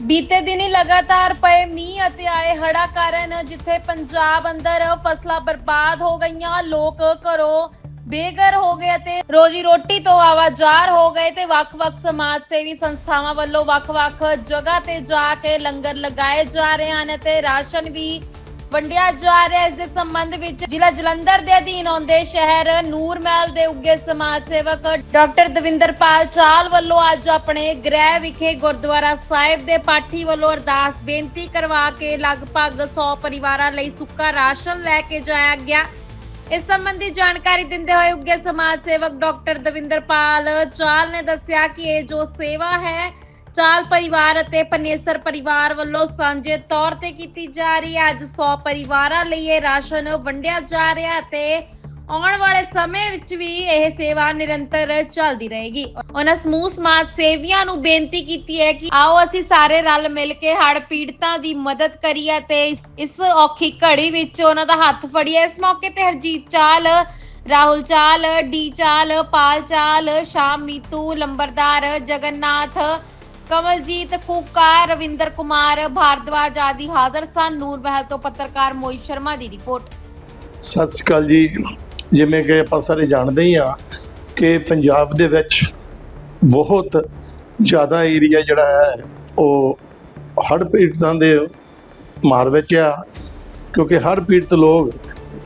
ਬੀਤੇ ਦਿਨੀ ਲਗਾਤਾਰ ਪਏ ਮੀਂਹ ਅਤੇ ਆਏ ਹੜ੍ਹਾਂ ਕਾਰਨ ਜਿੱਥੇ ਪੰਜਾਬ ਅੰਦਰ ਫਸਲਾਂ ਬਰਬਾਦ ਹੋ ਗਈਆਂ, ਲੋਕ ਘਰੋਂ ਬੇਘਰ ਹੋ ਗਏ ਅਤੇ ਰੋਜੀ ਰੋਟੀ ਤੋਂ ਆਵਾਜ਼ਾਰ ਹੋ ਗਏ ਤੇ ਵੱਖ-ਵੱਖ ਸਮਾਜ ਸੇਵੀ ਸੰਸਥਾਵਾਂ ਵੱਲੋਂ ਵੱਖ-ਵੱਖ ਜਗ੍ਹਾ ਤੇ ਜਾ ਕੇ ਲੰਗਰ ਲਗਾਏ ਜਾ ਰਹੇ ਹਨ ਅਤੇ ਰਾਸ਼ਨ ਵੀ ਵੰਡਿਆ ਜਾ ਰਿਹਾ ਹੈ। ਇਸ ਦੇ ਸੰਬੰਧ ਵਿੱਚ ਜ਼ਿਲ੍ਹਾ ਜਲੰਧਰ ਦੇ ਅਧੀਨ ਆਉਂਦੇ ਸ਼ਹਿਰ ਨੂਰਮਹਿਲ ਦੇ ਉੱਗੇ ਸਮਾਜ ਸੇਵਕ ਡਾਕਟਰ ਦਵਿੰਦਰਪਾਲ ਚਾਲ ਵੱਲੋਂ ਅੱਜ ਆਪਣੇ ਗ੍ਰਹਿ ਵਿਖੇ ਗੁਰਦੁਆਰਾ ਸਾਹਿਬ ਦੇ ਪਾਠੀ ਵੱਲੋਂ ਅਰਦਾਸ ਬੇਨਤੀ ਕਰਵਾ ਕੇ ਲਗਭਗ 100 ਪਰਿਵਾਰਾਂ ਲਈ ਸੁੱਕਾ ਰਾਸ਼ਨ ਲੈ ਕੇ ਜਾਇਆ ਗਿਆ ਇਸ ਸੰਬੰਧੀ ਜਾਣਕਾਰੀ ਦਿੰਦੇ ਹੋਏ ਉੱਗੇ ਸਮਾਜ ਸੇਵਕ ਡਾਕਟਰ ਦਵਿੰਦਰਪਾਲ ਚਾਲ ਨੇ ਦੱਸਿਆ ਕਿ ਇਹ ਜੋ ਸੇਵਾ ਹੈ ਚਾਲ ਪਰਿਵਾਰ ਅਤੇ ਪਨੇਸਰ ਪਰਿਵਾਰ ਵੱਲੋਂ ਸਾਂਝੇ ਤੌਰ ਤੇ ਕੀਤੀ ਜਾ ਰਹੀ ਹੈ। ਅੱਜ 100 ਪਰਿਵਾਰਾਂ ਲਈ ਇਹ ਰਾਸ਼ਨ ਵੰਡਿਆ ਜਾ ਰਿਹਾ ਤੇ ਆਉਣ ਵਾਲੇ ਸਮੇਂ ਵਿੱਚ ਵੀ ਇਹ ਸੇਵਾ ਨਿਰੰਤਰ ਚੱਲਦੀ ਰਹੇਗੀ। ਉਹਨਾਂ ਸਮੂਹ ਸਮਾਜ ਸੇਵੀਆਂ ਨੂੰ ਬੇਨਤੀ ਕੀਤੀ ਹੈ ਕਿ ਆਓ ਅਸੀਂ ਸਾਰੇ ਰਲ ਮਿਲ ਕੇ ਹੜ ਪੀੜਤਾਂ ਦੀ ਮਦਦ ਕਰੀਏ ਤੇ ਇਸ ਔਖੀ ਘੜੀ ਵਿੱਚ ਉਹਨਾਂ ਦਾ ਹੱਥ ਫੜੀਏ। ਇਸ ਮੌਕੇ ਤੇ ਹਰਜੀਤ ਚਾਲ, ਰਾਹੁਲ ਚਾਲ, ਡੀ ਚਾਲ, ਪਾਲ ਚਾਲ, ਸ਼ਾਮ ਮੀਤੂ, ਲੰਬਰਦਾਰ, ਜਗਨਨਾਥ ਕਮਲਜੀਤ ਕੂਕਾ ਰਵਿੰਦਰ ਕੁਮਾਰ, ਭਾਰਦਵਾਜ ਆਦਿ ਹਾਜ਼ਰ ਸਨ। ਨੂਰ ਮਹਿਲ ਤੋਂ ਪੱਤਰਕਾਰ ਮੋਹਿਤ ਸ਼ਰਮਾ ਦੀ ਰਿਪੋਰਟ। ਸਤਿ ਸ਼੍ਰੀ ਅਕਾਲ ਜੀ। ਜਿਵੇਂ ਕਿ ਆਪਾਂ ਸਾਰੇ ਜਾਣਦੇ ਹੀ ਆ ਕਿ ਪੰਜਾਬ ਦੇ ਵਿੱਚ ਬਹੁਤ ਜ਼ਿਆਦਾ ਏਰੀਆ ਜਿਹੜਾ ਹੈ, ਉਹ ਹੜ੍ਹ ਪੀੜਤਾਂ ਦੇ ਮਾਰ ਵਿੱਚ ਆ। ਕਿਉਂਕਿ ਹੜ੍ਹ ਪੀੜਤ ਲੋਕ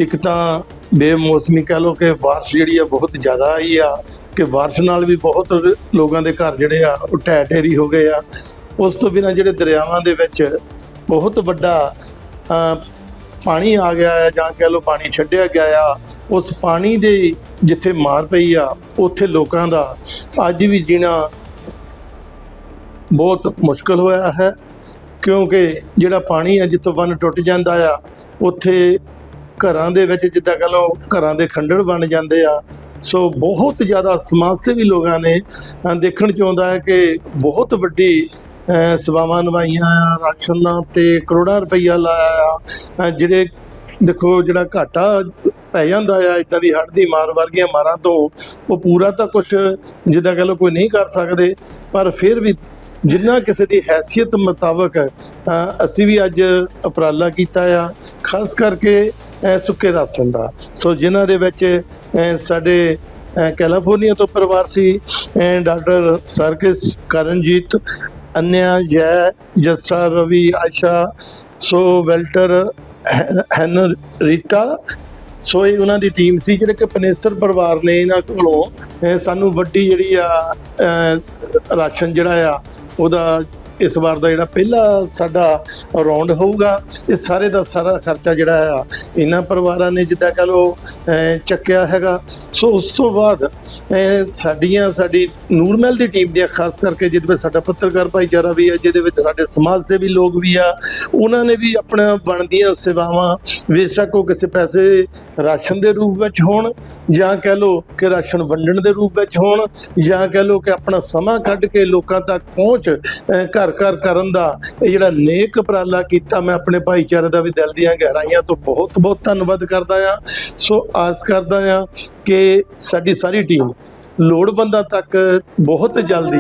ਇੱਕ ਤਾਂ ਬੇਮੌਸਮੀ ਕਹਿ ਲੋ ਕਿ ਬਾਰਿਸ਼ ਜਿਹੜੀ ਆ, ਬਹੁਤ ਜ਼ਿਆਦਾ ਆਈ ਆ। ਕਿ ਬਾਰਿਸ਼ ਨਾਲ ਵੀ ਬਹੁਤ ਲੋਕਾਂ ਦੇ ਘਰ ਜਿਹੜੇ ਆ, ਉਹ ਢਹਿ ਢੇਰੀ ਹੋ ਗਏ ਆ। ਉਸ ਤੋਂ ਬਿਨਾਂ ਜਿਹੜੇ ਦਰਿਆਵਾਂ ਦੇ ਵਿੱਚ ਬਹੁਤ ਵੱਡਾ ਪਾਣੀ ਆ ਗਿਆ ਹੈ ਜਾਂ ਕਹਿ ਲੋ ਪਾਣੀ ਛੱਡਿਆ ਗਿਆ ਆ, ਉਸ ਪਾਣੀ ਦੇ ਜਿੱਥੇ ਮਾਰ ਪਈ ਆ, ਉੱਥੇ ਲੋਕਾਂ ਦਾ ਅੱਜ ਵੀ ਜੀਣਾ ਬਹੁਤ ਮੁਸ਼ਕਲ ਹੋਇਆ ਹੈ। ਕਿਉਂਕਿ ਜਿਹੜਾ ਪਾਣੀ ਆ, ਜਿੱਥੋਂ ਬੰਨ ਟੁੱਟ ਜਾਂਦਾ ਆ, ਉੱਥੇ ਘਰਾਂ ਦੇ ਵਿੱਚ ਜਿੱਦਾਂ ਕਹ ਲਓ ਘਰਾਂ ਦੇ ਖੰਡਰ ਬਣ ਜਾਂਦੇ ਆ ਸੋ ਬਹੁਤ ਜ਼ਿਆਦਾ ਸਮਾਜ ਸੇਵੀ ਲੋਕਾਂ ਨੇ ਦੇਖਣ ਚ ਆਉਂਦਾ ਹੈ ਕਿ ਬਹੁਤ ਵੱਡੀ ਸੇਵਾਵਾਂ ਨਿਭਾਈਆਂ ਆ ਰਾਸ਼ਨ ਤੇ ਕਰੋੜਾਂ ਰੁਪਈਆ ਲਾਇਆ ਆ। ਜਿਹੜੇ ਦੇਖੋ ਜਿਹੜਾ ਘਾਟਾ ਪੈ ਜਾਂਦਾ ਆ ਇਦਾਂ ਦੀ ਹੜ੍ਹ ਦੀ ਮਾਰ ਵਰਗੀਆਂ ਮਾਰਾਂ ਤੋਂ, ਉਹ ਪੂਰਾ ਤਾਂ ਕੁਝ ਜਿੱਦਾਂ ਕਹ ਲਓ ਕੋਈ ਨਹੀਂ ਕਰ ਸਕਦੇ, ਪਰ ਫਿਰ ਵੀ ਜਿੰਨਾ ਕਿਸੇ ਦੀ ਹੈਸੀਅਤ ਮੁਤਾਬਕ ਅਸੀਂ ਵੀ ਅੱਜ ਉਪਰਾਲਾ ਕੀਤਾ ਆ। ਖਾਸ ਕਰਕੇ ਸੁੱਕੇ ਰਾਸ਼ਨ ਦਾ। ਸੋ ਜਿਨ੍ਹਾਂ ਦੇ ਵਿੱਚ ਸਾਡੇ ਕੈਲੀਫੋਰਨੀਆ ਤੋਂ ਪਰਿਵਾਰ ਸੀ doctor Sarkis Karanjit, Anya Jai, Jassa Ravi, Asha, so Walter ਹੈ- ਹੈਨ ਰੀਟਾ ਸੋ ਇਹ ਉਹਨਾਂ ਦੀ ਟੀਮ ਸੀ, ਜਿਹੜੇ ਕਿ ਪਨੇਸਰ ਪਰਿਵਾਰ ਨੇ ਇਹਨਾਂ ਕੋਲੋਂ। ਸਾਨੂੰ ਵੱਡੀ ਜਿਹੜੀ ਆ ਰਾਸ਼ਨ ਜਿਹੜਾ ਆ, ਉਹਦਾ ਇਸ ਵਾਰ ਦਾ ਜਿਹੜਾ ਪਹਿਲਾ ਸਾਡਾ ਰਾਉਂਡ ਹੋਊਗਾ ਇਹ ਸਾਰੇ ਦਾ ਸਾਰਾ ਖਰਚਾ ਜਿਹੜਾ ਆ ਇਹਨਾਂ ਪਰਿਵਾਰਾਂ ਨੇ ਜਿੱਦਾਂ ਕਹ ਲੋ ਚੱਕਿਆ ਹੈਗਾ। ਸੋ ਉਸ ਤੋਂ ਬਾਅਦ ਸਾਡੀਆਂ ਸਾਡੀ ਨੂਰਮਹਿਲ ਦੀ ਟੀਮ ਦੀਆਂ ਖਾਸ ਕਰਕੇ ਜਿਹਦੇ ਵਿੱਚ ਸਾਡਾ ਪੱਤਰਕਾਰ ਭਾਈਚਾਰਾ ਵੀ ਹੈ ਜਿਹਦੇ ਵਿੱਚ ਸਾਡੇ ਸਮਾਜ ਸੇਵੀ ਲੋਕ ਵੀ ਆ ਉਹਨਾਂ ਨੇ ਵੀ ਆਪਣਾ ਬਣਦੀਆਂ ਸੇਵਾਵਾਂ ਬੇਸ਼ੱਕ ਉਹ ਕਿਸੇ ਪੈਸੇ ਰਾਸ਼ਨ ਦੇ ਰੂਪ ਵਿੱਚ ਹੋਣ ਜਾਂ ਕਹਿ ਲੋ ਕਿ ਰਾਸ਼ਨ ਵੰਡਣ ਦੇ ਰੂਪ ਵਿੱਚ ਹੋਣ ਜਾਂ ਕਹਿ ਲੋ ਕਿ ਆਪਣਾ ਸਮਾਂ ਕੱਢ ਕੇ ਲੋਕਾਂ ਤੱਕ ਪਹੁੰਚ ਅਹ, ਘਰ ਘਰ ਕਰਨ ਦਾ, ਇਹ ਜਿਹੜਾ ਨੇਕ ਉਪਰਾਲਾ ਕੀਤਾ ਮੈਂ ਆਪਣੇ ਭਾਈਚਾਰੇ ਦਾ ਵੀ ਦਿਲ ਦੀਆਂ ਗਹਿਰਾਈਆਂ ਤੋਂ ਬਹੁਤ ਬਹੁਤ ਧੰਨਵਾਦ ਕਰਦਾ ਆ ਸੋ ਆਸ ਕਰਦਾ ਆ ਕਿ ਸਾਡੀ ਸਾਰੀ ਟੀਮ ਲੋੜਵੰਦਾਂ ਤੱਕ ਬਹੁਤ ਜਲਦੀ,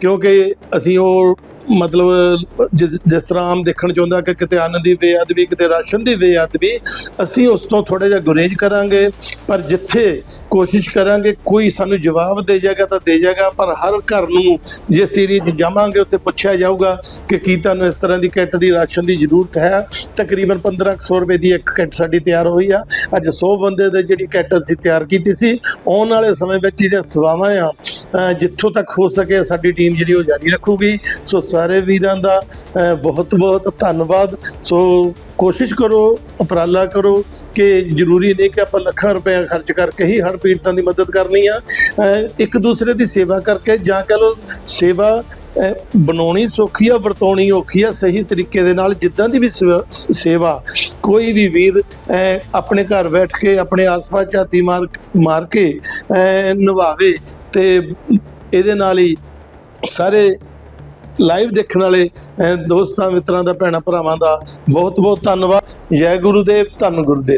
ਕਿਉਂਕਿ ਅਸੀਂ ਉਹ ਮਤਲਬ, ਜਿਸ ਜਿਸ ਤਰ੍ਹਾਂ ਆਮ ਦੇਖਣ ਚ ਆਉਂਦਾ ਕਿ ਕਿਤੇ ਅੰਨ ਦੀ ਬੇਅਦਬੀ, ਕਿਤੇ ਰਾਸ਼ਨ ਦੀ ਬੇਅਦਬੀ, ਅਸੀਂ ਉਸ ਤੋਂ ਥੋੜਾ ਜਿਹਾ ਗੁਰੇਜ ਕਰਾਂਗੇ। ਪਰ ਜਿੱਥੇ ਕੋਸ਼ਿਸ਼ ਕਰਾਂਗੇ, ਕੋਈ ਸਾਨੂੰ ਜਵਾਬ ਦੇ ਜਾਏਗਾ ਤਾਂ ਦੇ ਜਾਏਗਾ। ਪਰ ਹਰ ਘਰ ਨੂੰ ਜੇ ਸੀਰੀਜ਼ ਜਾਵਾਂਗੇ, ਉੱਥੇ ਪੁੱਛਿਆ ਜਾਊਗਾ ਕਿ ਕੀ ਤੁਹਾਨੂੰ ਇਸ ਤਰ੍ਹਾਂ ਦੀ ਕਿੱਟ ਦੀ ਰਾਸ਼ਨ ਦੀ ਜ਼ਰੂਰਤ ਹੈ। ਤਕਰੀਬਨ 1500 ਰੁਪਏ ਦੀ ਇੱਕ ਕਿੱਟ ਸਾਡੀ ਤਿਆਰ ਹੋਈ ਆ। ਅੱਜ 100 ਬੰਦੇ ਦੇ ਜਿਹੜੀ ਕਿੱਟ ਅਸੀਂ ਤਿਆਰ ਕੀਤੀ ਸੀ, ਆਉਣ ਵਾਲੇ ਸਮੇਂ ਵਿੱਚ ਜਿਹੜੀਆਂ ਸੇਵਾਵਾਂ ਆ ਜਿੱਥੋਂ ਤੱਕ ਹੋ ਸਕੇ ਸਾਡੀ ਟੀਮ ਜਿਹੜੀ ਉਹ ਜਾਰੀ ਰੱਖੂਗੀ। ਸੋ ਸਾਰੇ ਵੀਰਾਂ ਦਾ ਬਹੁਤ ਬਹੁਤ ਧੰਨਵਾਦ। ਸੋ ਕੋਸ਼ਿਸ਼ ਕਰੋ, ਉਪਰਾਲਾ ਕਰੋ ਕਿ ਜ਼ਰੂਰੀ ਨਹੀਂ ਕਿ ਆਪਾਂ ਲੱਖਾਂ ਰੁਪਏ ਖਰਚ ਕਰਕੇ ਹੀ ਹਰ ਪੀੜਤਾਂ ਦੀ ਮਦਦ ਕਰਨੀ ਆ। ਇੱਕ ਦੂਸਰੇ ਦੀ ਸੇਵਾ ਕਰਕੇ ਜਾਂ ਕਹ ਲਓ ਸੇਵਾ ਬਣਾਉਣੀ ਸੌਖੀ ਆ, ਵਰਤਾਉਣੀ ਔਖੀ ਆ, ਸਹੀ ਤਰੀਕੇ ਦੇ ਨਾਲ ਜਿੱਦਾਂ ਦੀ ਵੀ ਸੇਵਾ- ਸੇਵਾ ਕੋਈ ਵੀ ਵੀਰ ਆਪਣੇ ਘਰ ਬੈਠ ਕੇ ਆਪਣੇ ਆਸ-ਪਾਸ ਝਾਤੀ ਮਾਰ ਮਾਰ ਕੇ ਨਿਭਾਵੇ ਤੇ ਇਹਦੇ ਨਾਲ ਹੀ ਸਾਰੇ ਲਾਈਵ ਦੇਖਣ ਵਾਲੇ ਦੋਸਤਾਂ, ਮਿੱਤਰਾਂ ਦਾ, ਭੈਣਾਂ, ਭਰਾਵਾਂ ਦਾ ਬਹੁਤ ਬਹੁਤ ਧੰਨਵਾਦ। ਜੈ ਗੁਰੂਦੇਵ, ਧੰਨ ਗੁਰੂਦੇਵ।